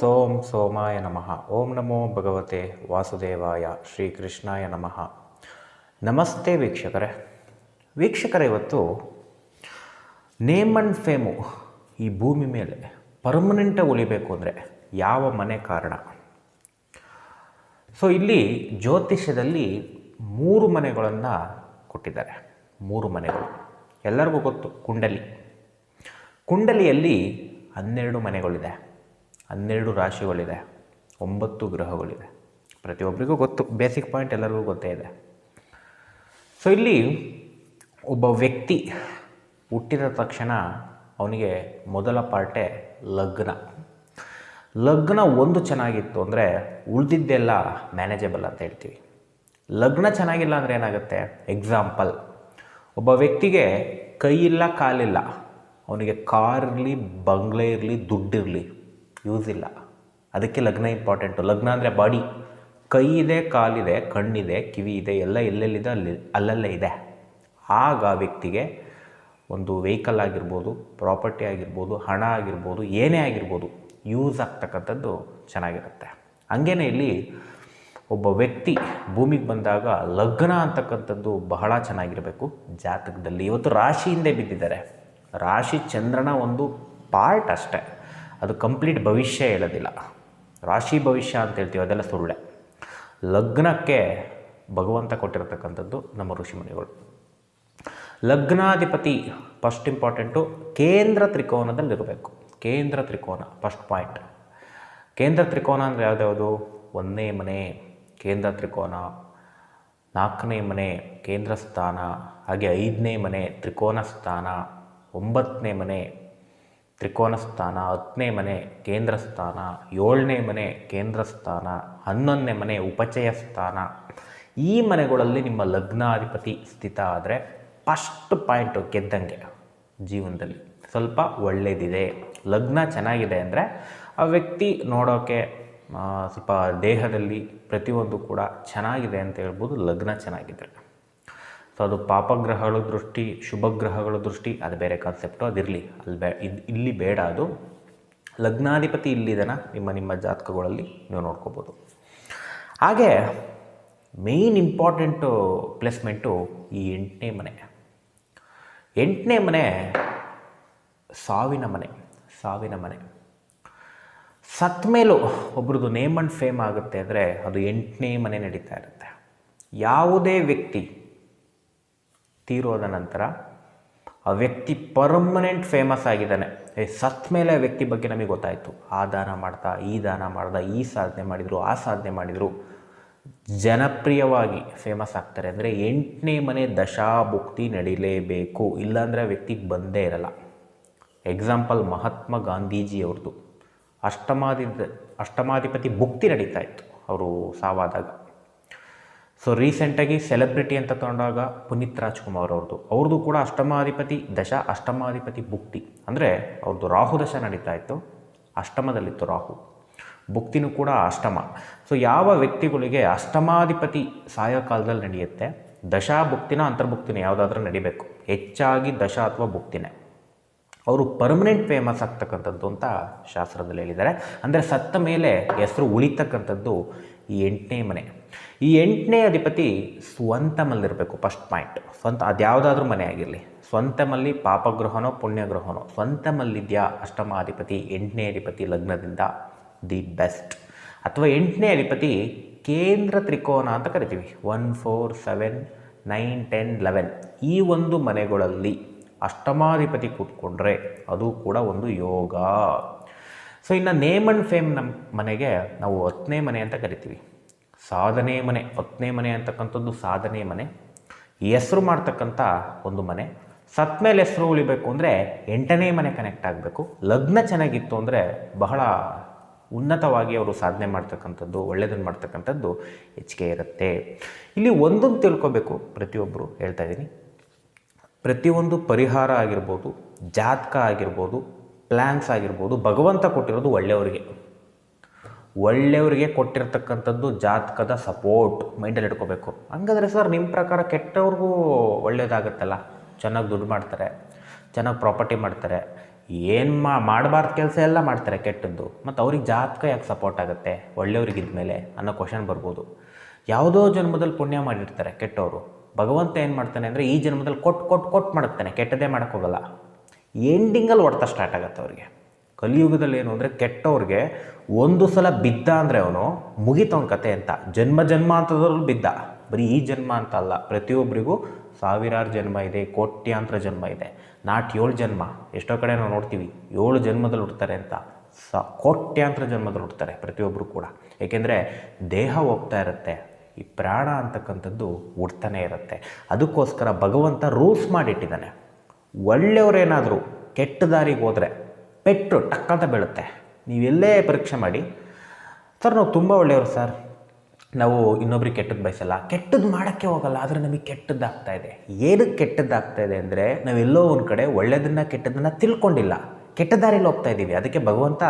ಸೋಂ ಸೋಮಾಯ ನಮಃ. ಓಂ ನಮೋ ಭಗವತೆ ವಾಸುದೇವಾಯ ಶ್ರೀಕೃಷ್ಣಾಯ ನಮಃ. ನಮಸ್ತೆ ವೀಕ್ಷಕರೇ. ವೀಕ್ಷಕರೇ, ಇವತ್ತು ನೇಮ್ ಅಂಡ್ ಫೇಮು ಈ ಭೂಮಿ ಮೇಲೆ ಪರ್ಮನೆಂಟಾಗಿ ಉಳಿಬೇಕು ಅಂದರೆ ಯಾವ ಮನೆ ಕಾರಣ? ಸೊ, ಇಲ್ಲಿ ಜ್ಯೋತಿಷ್ಯದಲ್ಲಿ ಮೂರು ಮನೆಗಳನ್ನು ಕೊಟ್ಟಿದ್ದಾರೆ. ಮೂರು ಮನೆಗಳು. ಎಲ್ಲರಿಗೂ ಗೊತ್ತು, ಕುಂಡಲಿ. ಕುಂಡಲಿಯಲ್ಲಿ ಹನ್ನೆರಡು ಮನೆಗಳಿದೆ. ಹನ್ನೆರಡು ರಾಶಿಗಳಿದೆ, ಒಂಬತ್ತು ಗ್ರಹಗಳಿದೆ. ಪ್ರತಿಯೊಬ್ಬರಿಗೂ ಗೊತ್ತು ಬೇಸಿಕ್ ಪಾಯಿಂಟ್ ಎಲ್ಲರಿಗೂ ಗೊತ್ತೇ ಇದೆ. ಸೊ ಇಲ್ಲಿ ಒಬ್ಬ ವ್ಯಕ್ತಿ ಹುಟ್ಟಿದ ತಕ್ಷಣ ಅವನಿಗೆ ಮೊದಲ ಪಾರ್ಟೆ ಲಗ್ನ. ಲಗ್ನ ಒಂದು ಚೆನ್ನಾಗಿತ್ತು ಅಂದರೆ ಉಳಿದಿದ್ದೆಲ್ಲ ಮ್ಯಾನೇಜಬಲ್ ಅಂತ ಹೇಳ್ತೀವಿ. ಲಗ್ನ ಚೆನ್ನಾಗಿಲ್ಲ ಅಂದರೆ ಏನಾಗುತ್ತೆ? ಎಕ್ಸಾಂಪಲ್ ಒಬ್ಬ ವ್ಯಕ್ತಿಗೆ ಕೈ ಇಲ್ಲ ಕಾಲಿಲ್ಲ. ಅವನಿಗೆ ಕಾರ್ ಇರಲಿ ಬಂಗ್ಲೆ ಇರಲಿ, ದುಡ್ಡಿರಲಿ. ಯೂಸ್ ಇಲ್ಲ. ಅದಕ್ಕೆ ಲಗ್ನ ಇಂಪಾರ್ಟೆಂಟು ಲಗ್ನ ಅಂದರೆ ಬಾಡಿ ಕೈ ಇದೆ ಕಾಲಿದೆ, ಕಣ್ಣಿದೆ, ಕಿವಿ ಇದೆ, ಎಲ್ಲ ಎಲ್ಲೆಲ್ಲಿದೆ ಅಲ್ಲಿ, ಅಲ್ಲಲ್ಲೇ ಇದೆ. ಆಗ ಆ ವ್ಯಕ್ತಿಗೆ ಒಂದು ವೆಹಿಕಲ್ ಆಗಿರ್ಬೋದು ಪ್ರಾಪರ್ಟಿ ಆಗಿರ್ಬೋದು, ಹಣ ಆಗಿರ್ಬೋದು, ಏನೇ ಆಗಿರ್ಬೋದು ಯೂಸ್ ಆಗ್ತಕ್ಕಂಥದ್ದು ಚೆನ್ನಾಗಿರುತ್ತೆ. ಹಂಗೇನೆ ಇಲ್ಲಿ ಒಬ್ಬ ವ್ಯಕ್ತಿ ಭೂಮಿಗೆ ಬಂದಾಗ ಲಗ್ನ ಅಂತಕ್ಕಂಥದ್ದು ಬಹಳ ಚೆನ್ನಾಗಿರಬೇಕು. ಜಾತಕದಲ್ಲಿ ಇವತ್ತು ರಾಶಿಯಿಂದೇ ಬಿದ್ದಿದ್ದಾರೆ. ರಾಶಿ ಚಂದ್ರನ ಒಂದು ಪಾರ್ಟ್ ಅಷ್ಟೇ. ಅದು ಕಂಪ್ಲೀಟ್ ಭವಿಷ್ಯ ಹೇಳೋದಿಲ್ಲ. ರಾಶಿ ಭವಿಷ್ಯ ಅಂತ ಹೇಳ್ತೀವಿ, ಅದೆಲ್ಲ ಸುಳ್ಳೆ. ಲಗ್ನಕ್ಕೆ ಭಗವಂತ ಕೊಟ್ಟಿರತಕ್ಕಂಥದ್ದು ನಮ್ಮ ಋಷಿಮುನಿಗಳು. ಲಗ್ನಾಧಿಪತಿ ಫಸ್ಟ್ ಇಂಪಾರ್ಟೆಂಟು ಕೇಂದ್ರ ತ್ರಿಕೋನದಲ್ಲಿರಬೇಕು. ಕೇಂದ್ರ ತ್ರಿಕೋನ ಫಸ್ಟ್ ಪಾಯಿಂಟ್ ಕೇಂದ್ರ ತ್ರಿಕೋನ ಅಂದರೆ ಯಾವುದ್ಯಾವುದು? ಒಂದನೇ ಮನೆ, ಕೇಂದ್ರ ತ್ರಿಕೋನ, ನಾಲ್ಕನೇ ಮನೆ, ಕೇಂದ್ರ ಸ್ಥಾನ, ಹಾಗೆ ಐದನೇ ಮನೆ, ತ್ರಿಕೋನ ಸ್ಥಾನ, ಒಂಬತ್ತನೇ ಮನೆ ತ್ರಿಕೋನ ಸ್ಥಾನ ಹತ್ತನೇ ಮನೆ ಕೇಂದ್ರ ಸ್ಥಾನ ಏಳನೇ ಮನೆ ಕೇಂದ್ರ ಸ್ಥಾನ ಹನ್ನೊಂದನೇ ಮನೆ ಉಪಚಯ ಸ್ಥಾನ ಈ ಮನೆಗಳಲ್ಲಿ ನಿಮ್ಮ ಲಗ್ನಾಧಿಪತಿ ಸ್ಥಿತ ಆದರೆ ಫಸ್ಟ್ ಪಾಯಿಂಟು ಗೆದ್ದಂಗೆ ಜೀವನದಲ್ಲಿ. ಸ್ವಲ್ಪ ಒಳ್ಳೆಯದಿದೆ ಲಗ್ನ ಚೆನ್ನಾಗಿದೆ ಅಂದರೆ ಆ ವ್ಯಕ್ತಿ ನೋಡೋಕ್ಕೆ ಸ್ವಲ್ಪ ದೇಹದಲ್ಲಿ ಪ್ರತಿಯೊಂದು ಕೂಡ ಚೆನ್ನಾಗಿದೆ ಅಂತ ಹೇಳ್ಬೋದು, ಲಗ್ನ ಚೆನ್ನಾಗಿದ್ದರೆ ಸೊ ಅದು ಪಾಪಗ್ರಹಗಳ ದೃಷ್ಟಿ, ಶುಭಗ್ರಹಗಳ ದೃಷ್ಟಿ, ಅದು ಬೇರೆ ಕಾನ್ಸೆಪ್ಟು ಅದಿರಲಿ ಅಲ್ಲಿ ಬೇ ಇದು ಇಲ್ಲಿ ಬೇಡ ಅದು. ಲಗ್ನಾಧಿಪತಿ ಇಲ್ಲಿದನ? ನಿಮ್ಮ ನಿಮ್ಮ ಜಾತಕಗಳಲ್ಲಿ ನೀವು ನೋಡ್ಕೋಬೋದು. ಹಾಗೆ ಮೇಯ್ನ್ ಇಂಪಾರ್ಟೆಂಟು ಪ್ಲೇಸ್ಮೆಂಟು ಈ ಎಂಟನೇ ಮನೆ. ಎಂಟನೇ ಮನೆ, ಸಾವಿನ ಮನೆ. ಸಾವಿನ ಮನೆ. ಸತ್ ಮೇಲೂ ಒಬ್ರದ್ದು ನೇಮ್ ಆ್ಯಂಡ್ ಫೇಮ್ ಆಗುತ್ತೆ ಅಂದರೆ ಅದು ಎಂಟನೇ ಮನೆ ನಡೀತಾ ಇರುತ್ತೆ. ಯಾವುದೇ ವ್ಯಕ್ತಿ ತೀರೋದ ನಂತರ ಆ ವ್ಯಕ್ತಿ ಪರ್ಮನೆಂಟ್ ಫೇಮಸ್ ಆಗಿದ್ದಾನೆ. ಏ, ಸತ್ ಮೇಲೆ ವ್ಯಕ್ತಿ ಬಗ್ಗೆ ನಮಗೆ ಗೊತ್ತಾಯಿತು. ಆ ದಾನ ಮಾಡ್ತಾ, ಈ ದಾನ ಮಾಡ್ದ ಈ ಸಾಧನೆ ಮಾಡಿದರು, ಆ ಸಾಧನೆ ಮಾಡಿದರು. ಜನಪ್ರಿಯವಾಗಿ ಫೇಮಸ್ ಆಗ್ತಾರೆ ಅಂದರೆ ಎಂಟನೇ ಮನೆ ದಶಾಭುಕ್ತಿ ನಡೀಲೇಬೇಕು. ಇಲ್ಲಾಂದರೆ ವ್ಯಕ್ತಿಗೆ ಬಂದೇ ಇರಲ್ಲ. ಎಕ್ಸಾಂಪಲ್ ಮಹಾತ್ಮ ಗಾಂಧೀಜಿಯವ್ರದ್ದು. ಅಷ್ಟಮಾದಿ ಅಷ್ಟಮಾಧಿಪತಿ ಭುಕ್ತಿ ನಡೀತಾ ಇತ್ತು. ಅವರು ಸಾವಾದಾಗ. ಸೊ ರೀಸೆಂಟಾಗಿ ಸೆಲೆಬ್ರಿಟಿ ಅಂತ ತಗೊಂಡಾಗ ಪುನೀತ್ ರಾಜ್ಕುಮಾರ್ ಅವ್ರದ್ದು ಅವ್ರದ್ದು ಕೂಡ ಅಷ್ಟಮಾಧಿಪತಿ ದಶ, ಅಷ್ಟಮಾಧಿಪತಿ ಭುಕ್ತಿ. ಅಂದರೆ ಅವ್ರದ್ದು ರಾಹು ದಶ ನಡೀತಾ ಇತ್ತು. ಅಷ್ಟಮದಲ್ಲಿತ್ತು ರಾಹು. ಭುಕ್ತಿನೂ ಕೂಡ ಅಷ್ಟಮ. ಸೊ ಯಾವ ವ್ಯಕ್ತಿಗಳಿಗೆ ಅಷ್ಟಮಾಧಿಪತಿ ಸಾಯೋ ಕಾಲದಲ್ಲಿ ನಡೆಯುತ್ತೆ? ದಶಾ ಭುಕ್ತಿನ ಅಂತರ್ಭುಕ್ತಿನ ಯಾವುದಾದ್ರೂ ನಡಿಬೇಕು. ಹೆಚ್ಚಾಗಿ ದಶ ಅಥವಾ ಭುಕ್ತಿನೇ. ಅವರು ಪರ್ಮನೆಂಟ್ ಫೇಮಸ್ ಆಗ್ತಕ್ಕಂಥದ್ದು ಅಂತ ಶಾಸ್ತ್ರದಲ್ಲಿ ಹೇಳಿದ್ದಾರೆ. ಅಂದರೆ ಸತ್ತ ಮೇಲೆ ಹೆಸರು ಉಳಿತಕ್ಕಂಥದ್ದು ಈ ಎಂಟನೇ ಮನೆ. ಈ ಎಂಟನೇ ಅಧಿಪತಿ ಸ್ವಂತಮಲ್ಲಿರಬೇಕು ಫಸ್ಟ್ ಪಾಯಿಂಟ್ ಸ್ವಂತ ಅದು ಯಾವುದಾದ್ರೂ ಮನೆ ಆಗಿರಲಿ. ಸ್ವಂತಮಲ್ಲಿ ಪಾಪಗ್ರಹನೋ, ಪುಣ್ಯಗ್ರಹನೋ, ಸ್ವಂತಮಲ್ಲಿದೆಯಾ ಅಷ್ಟಮಾಧಿಪತಿ, ಎಂಟನೇ ಅಧಿಪತಿ ಲಗ್ನದಿಂದ ದಿ ಬೆಸ್ಟ್ ಅಥವಾ ಎಂಟನೇ ಅಧಿಪತಿ ಕೇಂದ್ರ ತ್ರಿಕೋನ ಅಂತ ಕರಿತೀವಿ. One four seven nine ten eleven ಈ ಒಂದು ಮನೆಗಳಲ್ಲಿ ಅಷ್ಟಮಾಧಿಪತಿ ಕೂತ್ಕೊಂಡ್ರೆ ಅದು ಕೂಡ ಒಂದು ಯೋಗ. ಸೊ ಇನ್ನು ನೇಮ್ ಆ್ಯಂಡ್ ಫೇಮ್ ನಮ್ಮ ಮನೆಗೆ ನಾವು ಹತ್ತನೇ ಮನೆ ಅಂತ ಕರಿತೀವಿ. ಸಾಧನೆ ಮನೆ ಹತ್ತನೇ ಮನೆ ಅಂತಕ್ಕಂಥದ್ದು ಸಾಧನೆ ಮನೆ. ಹೆಸರು ಮಾಡ್ತಕ್ಕಂಥ ಒಂದು ಮನೆ. ಸತ್ ಮೇಲೆ ಹೆಸರು ಉಳಿಬೇಕು ಅಂದರೆ ಎಂಟನೇ ಮನೆ ಕನೆಕ್ಟ್ ಆಗಬೇಕು. ಲಗ್ನ ಚೆನ್ನಾಗಿತ್ತು ಅಂದರೆ ಬಹಳ ಉನ್ನತವಾಗಿ ಅವರು ಸಾಧನೆ ಮಾಡ್ತಕ್ಕಂಥದ್ದು ಒಳ್ಳೆಯದನ್ನು ಮಾಡ್ತಕ್ಕಂಥದ್ದು ಹೆಚ್ಚಿಗೆ ಇರುತ್ತೆ. ಇಲ್ಲಿ ಒಂದೊಂದು ತಿಳ್ಕೊಬೇಕು ಪ್ರತಿಯೊಬ್ಬರು ಹೇಳ್ತಾ ಇದ್ದೀನಿ. ಪ್ರತಿಯೊಂದು ಪರಿಹಾರ ಆಗಿರ್ಬೋದು, ಜಾತಕ ಆಗಿರ್ಬೋದು ಪ್ಲ್ಯಾನ್ಸ್ ಆಗಿರ್ಬೋದು, ಭಗವಂತ ಕೊಟ್ಟಿರೋದು ಒಳ್ಳೆಯವರಿಗೆ. ಒಳ್ಳೆಯವರಿಗೆ ಕೊಟ್ಟಿರ್ತಕ್ಕಂಥದ್ದು ಜಾತಕದ ಸಪೋರ್ಟ್ ಮೈಂಡಲ್ಲಿ ಇಟ್ಕೋಬೇಕು. ಹಂಗಾದ್ರೆ ಸರ್ ನಿಮ್ಮ ಪ್ರಕಾರ ಕೆಟ್ಟವ್ರಿಗೂ ಒಳ್ಳೆಯದಾಗತ್ತಲ್ಲ ಚೆನ್ನಾಗಿ ದುಡ್ಡು ಮಾಡ್ತಾರೆ, ಚೆನ್ನಾಗಿ ಪ್ರಾಪರ್ಟಿ ಮಾಡ್ತಾರೆ. ಏನು ಮಾ, ಮಾಡಬಾರ್ದು ಕೆಲಸ ಎಲ್ಲ ಮಾಡ್ತಾರೆ ಕೆಟ್ಟದ್ದು. ಮತ್ತು ಅವ್ರಿಗೆ ಜಾತಕ ಯಾಕೆ ಸಪೋರ್ಟ್ ಆಗುತ್ತೆ? ಒಳ್ಳೆಯವ್ರಿಗಿದ್ಮೇಲೆ ಅನ್ನೋ ಕ್ವಶನ್ ಬರ್ಬೋದು. ಯಾವುದೋ ಜನ್ಮದಲ್ಲಿ ಪುಣ್ಯ ಮಾಡಿರ್ತಾರೆ ಕೆಟ್ಟವರು. ಭಗವಂತ ಏನು ಮಾಡ್ತಾನೆ ಅಂದರೆ ಈ ಜನ್ಮದಲ್ಲಿ ಕೊಟ್ಟು ಕೊಟ್ಟು ಕೊಟ್ಟು ಮಾಡುತ್ತಾನೆ. ಕೆಟ್ಟದೇ ಮಾಡೋಕ್ಕೋಗಲ್ಲ ಎಂಡಿಂಗಲ್ಲಿ ಹೊಡ್ತಾ ಸ್ಟಾರ್ಟ್ ಆಗುತ್ತೆ ಅವ್ರಿಗೆ. ಕಲಿಯುಗದಲ್ಲಿ ಏನು ಅಂದರೆ ಕೆಟ್ಟವ್ರಿಗೆ ಒಂದು ಸಲ ಬಿದ್ದ ಅಂದರೆ ಅವನು ಮುಗಿತವನ ಕತೆ ಅಂತ. ಜನ್ಮ ಜನ್ಮ ಅಂತದ್ರಲ್ಲಿ ಬಿದ್ದ. ಬರೀ ಈ ಜನ್ಮ ಅಂತ ಅಲ್ಲ. ಪ್ರತಿಯೊಬ್ಬರಿಗೂ ಸಾವಿರಾರು ಜನ್ಮ ಇದೆ, ಕೋಟ್ಯಾಂತರ ಜನ್ಮ ಇದೆ. ನಾಟ್ ಏಳು ಜನ್ಮ, ಎಷ್ಟೋ ಕಡೆ ನಾವು ನೋಡ್ತೀವಿ. ಏಳು ಜನ್ಮದಲ್ಲಿ ಹುಡ್ತಾರೆ ಅಂತ. ಸ, ಕೋಟ್ಯಾಂತರ ಜನ್ಮದಲ್ಲಿ ಹುಡ್ತಾರೆ ಪ್ರತಿಯೊಬ್ಬರು ಕೂಡ. ಏಕೆಂದರೆ ದೇಹ ಹೋಗ್ತಾ ಇರುತ್ತೆ. ಈ ಪ್ರಾಣ ಅಂತಕ್ಕಂಥದ್ದು ಹುಡ್ತಾನೆ ಇರುತ್ತೆ. ಅದಕ್ಕೋಸ್ಕರ ಭಗವಂತ ರೂಲ್ಸ್ ಮಾಡಿಟ್ಟಿದ್ದಾನೆ. ಒಳ್ಳೆಯವರೇನಾದರೂ ಕೆಟ್ಟ ದಾರಿಗೆ ಹೋದರೆ ಪೆಟ್ಟು ಟಕ್ಕಂತ ಬೀಳುತ್ತೆ. ನೀವೆಲ್ಲೇ ಪರೀಕ್ಷೆ ಮಾಡಿ. ಸರ್, ನಾವು ತುಂಬ ಒಳ್ಳೆಯವರು ಸರ್. ನಾವು ಇನ್ನೊಬ್ರಿಗೆ ಕೆಟ್ಟದ್ದು ಬಯಸಲ್ಲ. ಕೆಟ್ಟದ್ದು ಮಾಡೋಕ್ಕೆ ಹೋಗಲ್ಲ, ಆದರೆ ನಮಗೆ ಕೆಟ್ಟದ್ದಾಗ್ತಾ ಇದೆ. ಏನಕ್ಕೆ ಕೆಟ್ಟದ್ದಾಗ್ತಾ ಇದೆ ಅಂದರೆ, ನಾವೆಲ್ಲೋ ಒಂದು ಕಡೆ ಒಳ್ಳೆಯದನ್ನು ಕೆಟ್ಟದನ್ನು ತಿಳ್ಕೊಂಡಿಲ್ಲ. ಕೆಟ್ಟ ದಾರಿಯಲ್ಲಿ ಹೋಗ್ತಾ ಇದ್ದೀವಿ ಅದಕ್ಕೆ ಭಗವಂತ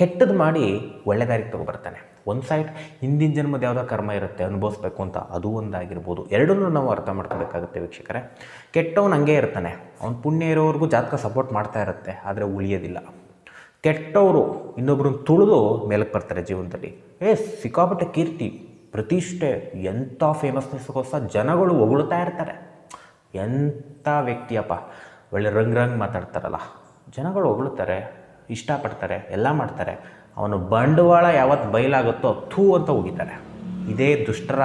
ಕೆಟ್ಟದ್ದು ಮಾಡಿ ಒಳ್ಳೆ ದಾರಿಗೆ ತಗೊಬರ್ತಾನೆ ಒಂದು ಸೈಡ್ ಹಿಂದಿನ ಜನ್ಮದ ಯಾವುದೋ ಕರ್ಮ ಇರುತ್ತೆ, ಅನುಭವಿಸ್ಬೇಕು ಅಂತ ಅದು ಒಂದಾಗಿರ್ಬೋದು. ಎರಡನ್ನೂ ನಾವು ಅರ್ಥ ಮಾಡ್ಕೋಬೇಕಾಗುತ್ತೆ ವೀಕ್ಷಕರೇ. ಕೆಟ್ಟವನು ಹಂಗೆ ಇರ್ತಾನೆ. ಅವ್ನು ಪುಣ್ಯ ಇರೋವರೆಗೂ ಜಾತಕ ಸಪೋರ್ಟ್ ಮಾಡ್ತಾ ಇರುತ್ತೆ, ಆದರೆ ಉಳಿಯೋದಿಲ್ಲ. ಕೆಟ್ಟವರು ಇನ್ನೊಬ್ರನ್ನ ತುಳಿದು ಮೇಲಕ್ಕೆ ಬರ್ತಾರೆ ಜೀವನದಲ್ಲಿ. ಏ, ಸಿಕ್ಕಾಪಟ್ಟೆ ಕೀರ್ತಿ, ಪ್ರತಿಷ್ಠೆ, ಎಂಥ ಫೇಮಸ್ನೆಸ್ಗೋಸ್ಕರ ಜನಗಳು ಹೊಗಳ್ತಾ ಇರ್ತಾರೆ. ಎಂಥ ವ್ಯಕ್ತಿಯಪ್ಪ, ಒಳ್ಳೆ ರಂಗ್ ರಂಗ್ ಮಾತಾಡ್ತಾರಲ್ಲ. ಜನಗಳು ಹೊಗಳ್ತಾರೆ, ಇಷ್ಟಪಡ್ತಾರೆ, ಎಲ್ಲ ಮಾಡ್ತಾರೆ. ಅವನು ಬಂಡವಾಳ ಯಾವತ್ತು ಬಯಲಾಗುತ್ತೋ ಥೂ ಅಂತ ಹೋಗಿದ್ದಾರೆ ಇದೇ ದುಷ್ಟರ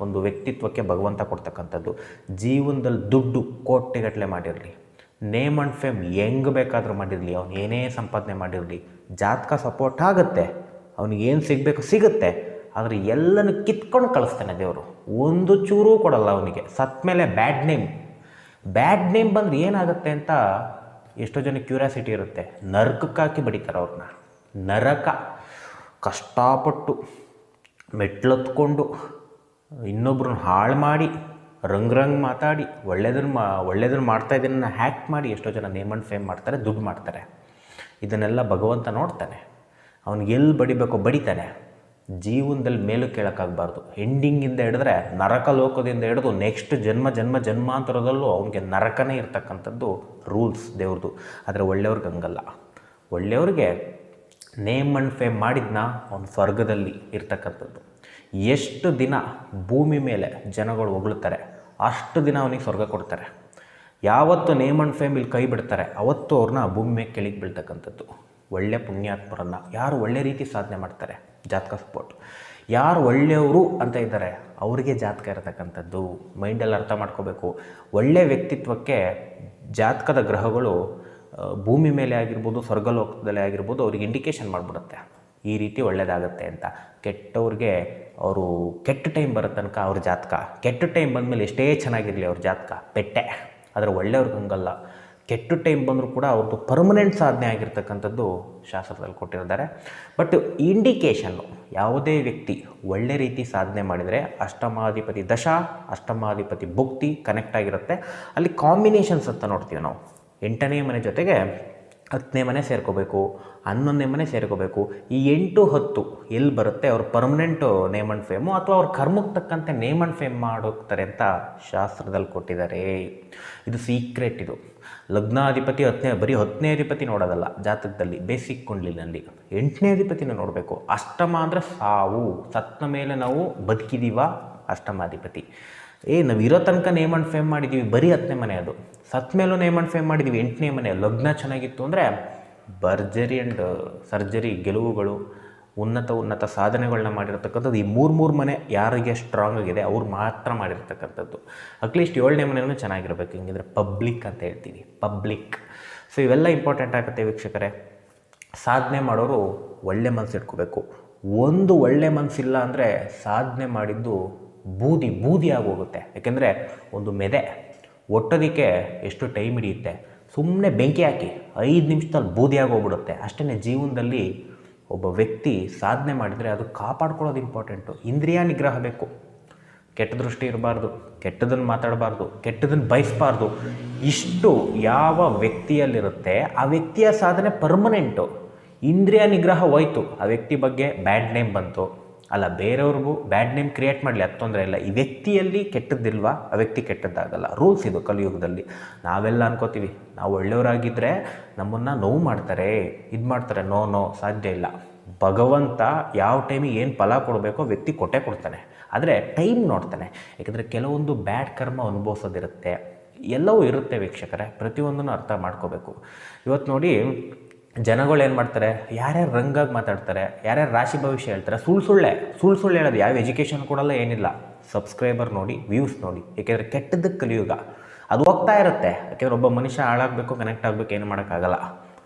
ಒಂದು ವ್ಯಕ್ತಿತ್ವಕ್ಕೆ ಭಗವಂತ ಕೊಡ್ತಕ್ಕಂಥದ್ದು. ಜೀವನದಲ್ಲಿ ದುಡ್ಡು ಕೋಟೆಗಟ್ಟಲೆ ಮಾಡಿರಲಿ. ನೇಮ್ ಆ್ಯಂಡ್ ಫೇಮ್ ಹೆಂಗೆ ಬೇಕಾದರೂ ಮಾಡಿರಲಿ. ಅವ್ನು ಏನೇ ಸಂಪಾದನೆ ಮಾಡಿರಲಿ. ಜಾತಕ ಸಪೋರ್ಟ್ ಆಗುತ್ತೆ. ಅವನಿಗೆ ಏನು ಸಿಗಬೇಕು ಸಿಗುತ್ತೆ. ಆದರೆ ಎಲ್ಲನೂ ಕಿತ್ಕೊಂಡು ಕಳಿಸ್ತಾನೆ ದೇವರು. ಒಂದು ಚೂರೂ ಕೊಡಲ್ಲ ಅವನಿಗೆ. ಸತ್ತ ಮೇಲೆ ಬ್ಯಾಡ್ ನೇಮ್ ಬ್ಯಾಡ್ ನೇಮ್ ಬಂದರೆ ಏನಾಗುತ್ತೆ ಅಂತ ಎಷ್ಟೋ ಜನ ಕ್ಯೂರಿಯಾಸಿಟಿ ಇರುತ್ತೆ. ನರ್ಕಕ್ಕಾಕಿ ಬಡಿತಾರೆ ಅವ್ರನ್ನ ನರಕ, ಕಷ್ಟಪಟ್ಟು ಮೆಟ್ಲತ್ಕೊಂಡು ಇನ್ನೊಬ್ರನ್ನ ಹಾಳು ಮಾಡಿ, ರಂಗ್ ರಂಗ್ ಮಾತಾಡಿ ಒಳ್ಳೆಯದನ್ನು ಮಾ ಒಳ್ಳೇದನ್ನ ಮಾಡ್ತಾ ಇದನ್ನ ಹ್ಯಾಕ್ ಮಾಡಿ ಎಷ್ಟೋ ಜನ ನೇಮ್ ಆ್ಯಂಡ್ ಫೇಮ್ ಮಾಡ್ತಾರೆ, ದುಡ್ಡು ಮಾಡ್ತಾರೆ. ಇದನ್ನೆಲ್ಲ ಭಗವಂತ ನೋಡ್ತಾನೆ. ಅವ್ನಿಗೆ ಎಲ್ಲಿ ಬಡಿಬೇಕೋ ಬಡಿತಾನೆ. ಜೀವನದಲ್ಲಿ ಮೇಲು ಕೇಳೋಕ್ಕಾಗಬಾರ್ದು. ಎಂಡಿಂಗಿಂದ ಹಿಡಿದ್ರೆ ನರಕ ಲೋಕದಿಂದ ಹಿಡಿದು ನೆಕ್ಸ್ಟ್ ಜನ್ಮ ಜನ್ಮ, ಜನ್ಮಾಂತರದಲ್ಲೂ ಅವನಿಗೆ ನರಕನೇ ಇರ್ತಕ್ಕಂಥದ್ದು ರೂಲ್ಸ್ ದೇವ್ರದ್ದು. ಆದರೆ ಒಳ್ಳೆಯವ್ರಿಗೆ ಹಂಗಲ್ಲ. ಒಳ್ಳೆಯವ್ರಿಗೆ ನೇಮ್ ಅಂಡ್ ಫೇಮ್ ಮಾಡಿದ್ನ ಅವನು ಸ್ವರ್ಗದಲ್ಲಿ ಇರ್ತಕ್ಕಂಥದ್ದು. ಎಷ್ಟು ದಿನ ಭೂಮಿ ಮೇಲೆ ಜನಗಳು ಹೊಗಳುತ್ತಾರೆ ಅಷ್ಟು ದಿನ ಅವನಿಗೆ ಸ್ವರ್ಗ ಕೊಡ್ತಾರೆ. ಯಾವತ್ತು ನೇಮ್ ಅಂಡ್ ಫೇಮ್ ಇಲ್ಲಿ ಕೈ ಬಿಡ್ತಾರೆ, ಅವತ್ತು ಅವ್ರನ್ನ ಭೂಮಿ ಮೇಲೆ ಕೆಳಗೆ ಬೀಳ್ತಕ್ಕಂಥದ್ದು. ಒಳ್ಳೆ ಪುಣ್ಯಾತ್ಮರನ್ನು, ಯಾರು ಒಳ್ಳೆ ರೀತಿ ಸಾಧನೆ ಮಾಡ್ತಾರೆ? ಜಾತಕ ಸ್ಪೋರ್ಟ್ ಯಾರು ಒಳ್ಳೆಯವರು ಅಂತ ಇದ್ದಾರೆ, ಅವರಿಗೆ ಜಾತಕ ಇರತಕ್ಕಂಥದ್ದು. ಮೈಂಡಲ್ಲಿ ಅರ್ಥ ಮಾಡ್ಕೋಬೇಕು. ಒಳ್ಳೆ ವ್ಯಕ್ತಿತ್ವಕ್ಕೆ ಜಾತಕದ ಗ್ರಹಗಳು ಭೂಮಿ ಮೇಲೆ ಆಗಿರ್ಬೋದು, ಸ್ವರ್ಗಲೋಕದಲ್ಲಿ ಆಗಿರ್ಬೋದು, ಅವ್ರಿಗೆ ಇಂಡಿಕೇಶನ್ ಮಾಡಿಬಿಡುತ್ತೆ. ಈ ರೀತಿ ಒಳ್ಳೆಯದಾಗತ್ತೆ ಅಂತ. ಕೆಟ್ಟವ್ರಿಗೆ ಅವರು ಕೆಟ್ಟ ಟೈಮ್ ಬರೋ ತನಕ ಅವ್ರ ಜಾತಕ. ಕೆಟ್ಟ ಟೈಮ್ ಬಂದಮೇಲೆ ಎಷ್ಟೇ ಚೆನ್ನಾಗಿರಲಿ ಅವ್ರ ಜಾತಕ. ಪೆಟ್ಟೆ. ಆದರೆ ಒಳ್ಳೆಯವ್ರಿಗೆ ಹಂಗಲ್ಲ. ಕೆಟ್ಟ ಟೈಮ್ ಬಂದರೂ ಕೂಡ ಅವ್ರದ್ದು ಪರ್ಮನೆಂಟ್ ಸಾಧನೆ ಆಗಿರ್ತಕ್ಕಂಥದ್ದು ಶಾಸ್ತ್ರದಲ್ಲಿ ಕೊಟ್ಟಿರ್ತಾರೆ ಬಟ್ ಇಂಡಿಕೇಶನ್ನು ಯಾವುದೇ ವ್ಯಕ್ತಿ ಒಳ್ಳೆ ರೀತಿ ಸಾಧನೆ ಮಾಡಿದರೆ ಅಷ್ಟಮಾಧಿಪತಿ ದಶ, ಅಷ್ಟಮಾಧಿಪತಿ ಭುಕ್ತಿ ಕನೆಕ್ಟ್ ಆಗಿರುತ್ತೆ. ಅಲ್ಲಿ ಕಾಂಬಿನೇಷನ್ಸ್ ಅಂತ ನೋಡ್ತೀವಿ ನಾವು. ಎಂಟನೇ ಮನೆ ಜೊತೆಗೆ ಹತ್ತನೇ ಮನೆ ಸೇರ್ಕೋಬೇಕು, ಹನ್ನೊಂದನೇ ಮನೆ ಸೇರ್ಕೋಬೇಕು, ಈ ಎಂಟು ಹತ್ತು ಎಲ್ಲಿ ಬರುತ್ತೆ ಅವ್ರ ಪರ್ಮನೆಂಟು ನೇಮ್ ಆ್ಯಂಡ್ ಫೇಮು ಅಥವಾ ಅವ್ರ ಕರ್ಮಕ್ಕೆ ತಕ್ಕಂತೆ ನೇಮ್ ಆ್ಯಂಡ್ ಫೇಮ್ ಮಾಡೋಗ್ತಾರೆ ಅಂತ ಶಾಸ್ತ್ರದಲ್ಲಿ ಕೊಟ್ಟಿದ್ದಾರೆ. ಇದು ಸೀಕ್ರೆಟ್ ಇದು. ಲಗ್ನಾಧಿಪತಿ ಹತ್ತನೇ, ಬರೀ ಹತ್ತನೇ ಅಧಿಪತಿ ನೋಡೋದಲ್ಲ, ಜಾತಕದಲ್ಲಿ ಬೇಸಿಕ್ ಕುಂಡ್ಲಿನಲ್ಲಿ. ಎಂಟನೇ ಅಧಿಪತಿನ ನೋಡಬೇಕು. ಅಷ್ಟಮ ಅಂದರೆ ಸಾವು. ಸತ್ತ ಮೇಲೆ ನಾವು ಬದುಕಿದೀವ ಅಷ್ಟಮಾಧಿಪತಿ. ಏ, ನಾವು ಇರೋ ತನಕ ನೇಮ್ ಆ್ಯಂಡ್ ಫೇಮ್ ಮಾಡಿದ್ದೀವಿ ಬರೀ ಹತ್ತನೇ ಮನೆ ಅದು. ಸತ್ ಮೇಲೂ ನೇಮ್ ಆ್ಯಂಡ್ ಫೇಮ್ ಮಾಡಿದ್ದೀವಿ ಎಂಟನೇ ಮನೆ. ಲಗ್ನ ಚೆನ್ನಾಗಿತ್ತು ಅಂದರೆ ಭರ್ಜರಿ ಆ್ಯಂಡ್ ಸರ್ಜರಿ ಗೆಲುವುಗಳು, ಉನ್ನತ ಉನ್ನತ ಸಾಧನೆಗಳನ್ನ ಮಾಡಿರ್ತಕ್ಕಂಥದ್ದು. ಈ ಮೂರು ಮೂರು ಮನೆ ಯಾರಿಗೆ ಸ್ಟ್ರಾಂಗ್ ಆಗಿದೆ, ಅವ್ರು ಮಾತ್ರ ಮಾಡಿರ್ತಕ್ಕಂಥದ್ದು. ಅಟ್ಲೀಸ್ಟ್ ಏಳನೇ ಮನೆಯೂ ಚೆನ್ನಾಗಿರ್ಬೇಕು. ಹಿಂಗಿದ್ರೆ ಪಬ್ಲಿಕ್ ಅಂತ ಹೇಳ್ತೀವಿ. ಪಬ್ಲಿಕ್ ಸೊ ಇವೆಲ್ಲ ಇಂಪಾರ್ಟೆಂಟ್ ಆಗುತ್ತೆ ವೀಕ್ಷಕರೇ. ಸಾಧನೆ ಮಾಡೋರು ಒಳ್ಳೆ ಮನಸ್ಸು ಇಟ್ಕೋಬೇಕು. ಒಂದು ಒಳ್ಳೆ ಮನಸ್ಸಿಲ್ಲ ಅಂದರೆ ಸಾಧನೆ ಮಾಡಿದ್ದು ಬೂದಿ ಬೂದಿ ಆಗೋಗುತ್ತೆ ಯಾಕೆಂದರೆ ಒಂದು ಮೆದೆ ಒಟ್ಟೋದಕ್ಕೆ ಎಷ್ಟು ಟೈಮ್ ಹಿಡಿಯುತ್ತೆ? ಸುಮ್ಮನೆ ಬೆಂಕಿ ಹಾಕಿ ಐದು ನಿಮಿಷದಲ್ಲಿ ಬೂದಿ ಆಗೋಗ್ಬಿಡುತ್ತೆ ಅಷ್ಟೇ ಜೀವನದಲ್ಲಿ ಒಬ್ಬ ವ್ಯಕ್ತಿ ಸಾಧನೆ ಮಾಡಿದರೆ ಅದು ಕಾಪಾಡ್ಕೊಳ್ಳೋದು ಇಂಪಾರ್ಟೆಂಟು ಇಂದ್ರಿಯ ನಿಗ್ರಹ ಬೇಕು. ಕೆಟ್ಟ ದೃಷ್ಟಿ ಇರಬಾರ್ದು, ಕೆಟ್ಟದನ್ನು ಮಾತಾಡಬಾರ್ದು, ಕೆಟ್ಟದನ್ನು ಬಯಸಬಾರ್ದು. ಇಷ್ಟು ಯಾವ ವ್ಯಕ್ತಿಯಲ್ಲಿರುತ್ತೆ, ಆ ವ್ಯಕ್ತಿಯ ಸಾಧನೆ ಪರ್ಮನೆಂಟು ಇಂದ್ರಿಯ ನಿಗ್ರಹ ಹೋಯ್ತು. ಆ ವ್ಯಕ್ತಿ ಬಗ್ಗೆ ಬ್ಯಾಡ್ ನೇಮ್ ಬಂತು. ಅಲ್ಲ ಬೇರೆಯವ್ರಿಗೂ ಬ್ಯಾಡ್ ನೇಮ್ ಕ್ರಿಯೇಟ್ ಮಾಡಲಿ, ಅದು ತೊಂದರೆ ಇಲ್ಲ. ಈ ವ್ಯಕ್ತಿಯಲ್ಲಿ ಕೆಟ್ಟದ್ದಿಲ್ವಾ? ಆ ವ್ಯಕ್ತಿ ಕೆಟ್ಟದ್ದಾಗಲ್ಲ. ರೂಲ್ಸ್ ಇದು ಕಲಿಯುಗದಲ್ಲಿ. ನಾವೆಲ್ಲ ಅನ್ಕೋತೀವಿ, ನಾವು ಒಳ್ಳೆಯವರಾಗಿದ್ದರೆ ನಮ್ಮನ್ನು ನೋವು ಮಾಡ್ತಾರೆ, ಇದು ಮಾಡ್ತಾರೆ. ನೋ ನೋ ಸಾಧ್ಯ ಇಲ್ಲ. ಭಗವಂತ ಯಾವ ಟೈಮಿಗೆ ಏನು ಫಲ ಕೊಡಬೇಕೋ ವ್ಯಕ್ತಿ ಕೊಟ್ಟೆ ಕೊಡ್ತಾನೆ. ಆದರೆ ಟೈಮ್ ನೋಡ್ತಾನೆ. ಯಾಕಂದರೆ ಕೆಲವೊಂದು ಬ್ಯಾಡ್ ಕರ್ಮ ಅನುಭವಿಸೋದಿರುತ್ತೆ. ಎಲ್ಲವೂ ಇರುತ್ತೆ ವೀಕ್ಷಕರೇ. ಪ್ರತಿಯೊಂದನ್ನು ಅರ್ಥ ಮಾಡ್ಕೋಬೇಕು. ಇವತ್ತು ನೋಡಿ ಜನಗಳು ಏನು ಮಾಡ್ತಾರೆ? ಯಾರ್ಯಾರು ರಂಗಾಗಿ ಮಾತಾಡ್ತಾರೆ, ಯಾರ್ಯಾರು ರಾಶಿ ಭವಿಷ್ಯ ಹೇಳ್ತಾರೆ ಸುಳ್ಳು ಸುಳ್ಳೆ ಸುಳ್ಳು ಸುಳ್ಳು ಹೇಳೋದು ಯಾವ ಎಜುಕೇಷನ್ ಕೊಡಲ್ಲ ಏನಿಲ್ಲ. ಸಬ್ಸ್ಕ್ರೈಬರ್ ನೋಡಿ ವ್ಯೂಸ್ ನೋಡಿ, ಏಕೆಂದರೆ ಕೆಟ್ಟದ್ದು ಕಲಿಯುಗ. ಅದು ಹೋಗ್ತಾ ಇರುತ್ತೆ. ಯಾಕೆಂದರೆ ಒಬ್ಬ ಮನುಷ್ಯ ಹಾಳಾಗಬೇಕು ಕನೆಕ್ಟ್ ಆಗಬೇಕು, ಏನು ಮಾಡೋಕ್ಕಾಗಲ್ಲ.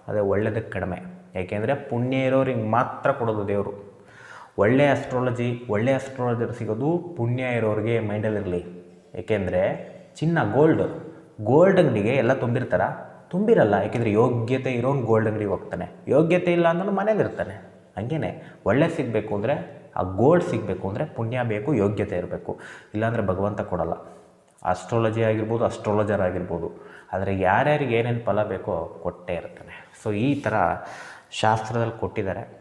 ಅದೇ ಒಳ್ಳೆಯದಕ್ಕೆ ಕಡಿಮೆ. ಏಕೆಂದರೆ ಪುಣ್ಯ ಇರೋರಿಗೆ ಮಾತ್ರ ಕೊಡೋದು ದೇವರು. ಒಳ್ಳೆಯ ಅಸ್ಟ್ರಾಲಜಿ ಒಳ್ಳೆಯ ಅಸ್ಟ್ರಾಲಜರ್ ಸಿಗೋದು ಪುಣ್ಯ ಇರೋರಿಗೆ ಮೈಂಡಲ್ಲಿರಲಿ ಏಕೆಂದರೆ ಚಿನ್ನ ಗೋಲ್ಡ್ ಗೋಲ್ಡ್ ಅಂಗಡಿಗೆ ಎಲ್ಲ ತುಂಬಿರ್ತಾರ. ತುಂಬಿರಲ್ಲ. ಯಾಕೆಂದರೆ ಯೋಗ್ಯತೆ ಇರೋನು ಗೋಲ್ಡ್ ಅಂಗಡಿಗೆ ಹೋಗ್ತಾನೆ. ಯೋಗ್ಯತೆ ಇಲ್ಲ ಅಂದ್ರೂ ಮನೇಲಿ ಇರ್ತಾನೆ. ಹಂಗೇನೆ, ಒಳ್ಳೆ ಸಿಗಬೇಕು ಅಂದರೆ, ಆ ಗೋಲ್ಡ್ ಸಿಗಬೇಕು ಅಂದರೆ ಪುಣ್ಯ ಬೇಕು, ಯೋಗ್ಯತೆ ಇರಬೇಕು. ಇಲ್ಲಾಂದರೆ ಭಗವಂತ ಕೊಡಲ್ಲ. ಅಸ್ಟ್ರಾಲಜಿ ಆಗಿರ್ಬೋದು ಅಸ್ಟ್ರಾಲಜರ್ ಆಗಿರ್ಬೋದು. ಆದರೆ ಯಾರ್ಯಾರಿಗೆ ಏನೇನು ಫಲ ಬೇಕೋ ಕೊಟ್ಟೇ ಇರ್ತಾನೆ. ಸೊ ಈ ಥರ ಶಾಸ್ತ್ರದಲ್ಲಿ ಕೊಟ್ಟಿದ್ದಾರೆ.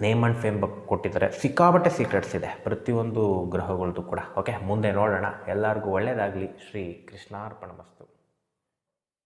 ನೇಮ್ ಆ್ಯಂಡ್ ಫೇಮ್ ಬಗ್ಗೆ ಕೊಟ್ಟಿದ್ದಾರೆ. ಸಿಕ್ಕಾಬಟ್ಟೆ ಸೀಕ್ರೆಟ್ಸ್ ಇದೆ. ಪ್ರತಿಯೊಂದು ಗ್ರಹಗಳದ್ದು ಕೂಡ. ಓಕೆ ಮುಂದೆ ನೋಡೋಣ. ಎಲ್ಲರಿಗೂ ಒಳ್ಳೆಯದಾಗಲಿ ಶ್ರೀ ಕೃಷ್ಣಾರ್ಪಣ ಮಸ್ತು.